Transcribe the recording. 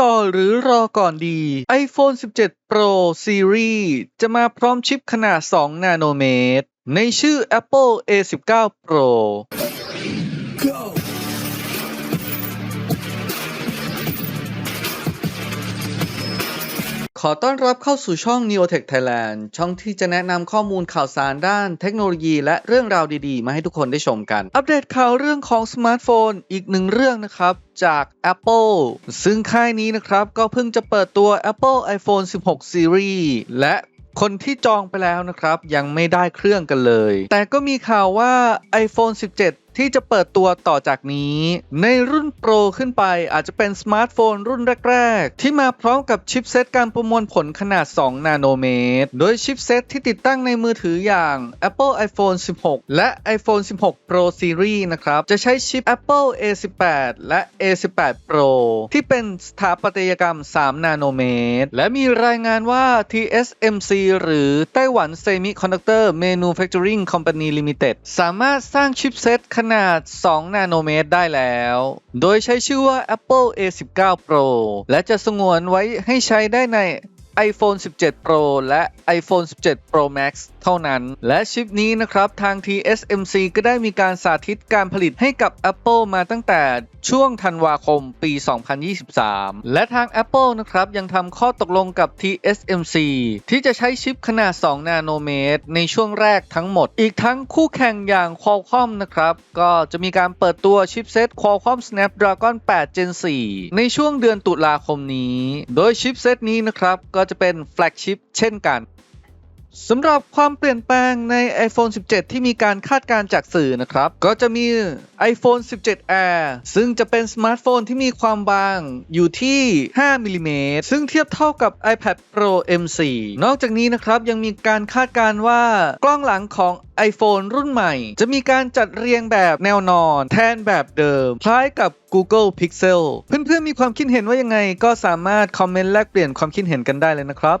ต่อหรือรอก่อนดี iPhone 17 Pro Series จะมาพร้อมชิปขนาด 2 นาโนเมตร ในชื่อ Apple A19 Pro ขอต้อนรับเข้าสู่ช่อง Neotech Thailand ช่องที่จะแนะนำข้อมูลข่าวสารด้านเทคโนโลยีและเรื่องราวดีๆ มาให้ทุกคนได้ชมกัน อัปเดตข่าวเรื่องของสมาร์ทโฟนอีกหนึ่งเรื่องนะครับ จาก Apple ซึ่งค่ายนี้นะครับ ก็เพิ่งจะเปิดตัว Apple iPhone 16 Series และคนที่จองไปแล้วนะครับ ยังไม่ได้เครื่องกันเลย แต่ก็มีข่าวว่า iPhone 17 ที่จะเปิดตัวต่อจากนี้ ในรุ่นโปรขึ้นไปอาจจะเป็นสมาร์ทโฟนรุ่นแรก ๆ ที่มาพร้อมกับชิปเซตการประมวลผลขนาด 2 นาโนเมตร โดยชิปเซตที่ติดตั้งในมือถืออย่าง Apple iPhone 16 และ iPhone 16 Pro Series นะครับ จะใช้ชิป Apple A18 และ A18 Pro ที่เป็นสถาปัตยกรรม 3 นาโนเมตร และมีรายงานว่า TSMC หรือไต้หวัน Semiconductor Manufacturing Company Limited สามารถสร้างชิปเซตขนาด2 นาโนเมตรได้แล้ว โดยใช้ชื่อว่า Apple A19 Pro และจะสงวนไว้ให้ใช้ได้ใน iPhone 17 Pro และ iPhone 17 Pro Max เท่านั้น และชิปนี้นะครับทาง TSMC ก็ได้มีการสาธิตการผลิตให้กับ Apple มาตั้งแต่ช่วงธันวาคมปี 2023 และทาง Apple นะครับยังทำข้อตกลงกับ TSMC ที่จะใช้ชิปขนาด 2 นาโนเมตร ในช่วงแรกทั้งหมด อีกทั้งคู่แข่งอย่าง Qualcomm นะครับ ก็จะมีการเปิดตัวชิปเซต Qualcomm Snapdragon 8 Gen 4 ในช่วงเดือนตุลาคมนี้ โดยชิปเซตนี้นะครับก็จะเป็นแฟลกชิพเช่นกัน สำหรับความเปลี่ยนแปลงใน iPhone 17 ที่มีการคาดการจากสื่อนะครับ ก็จะมี iPhone 17 Air ซึ่งจะเป็นสมาร์ทโฟนที่มีความบางอยู่ที่ 5มิลลิเมตรซึ่งเทียบเท่ากับ iPad Pro M4 นอกจากนี้นะครับยังมีการคาดการว่ากล้องหลังของ iPhone รุ่นใหม่ จะมีการจัดเรียงแบบแนวนอน แทนแบบเดิม คล้ายกับ Google Pixel เพื่อนๆมีความคิดเห็นว่ายังไงก็สามารถคอมเมนต์แลกเปลี่ยนความคิดเห็นกันได้เลยนะครับ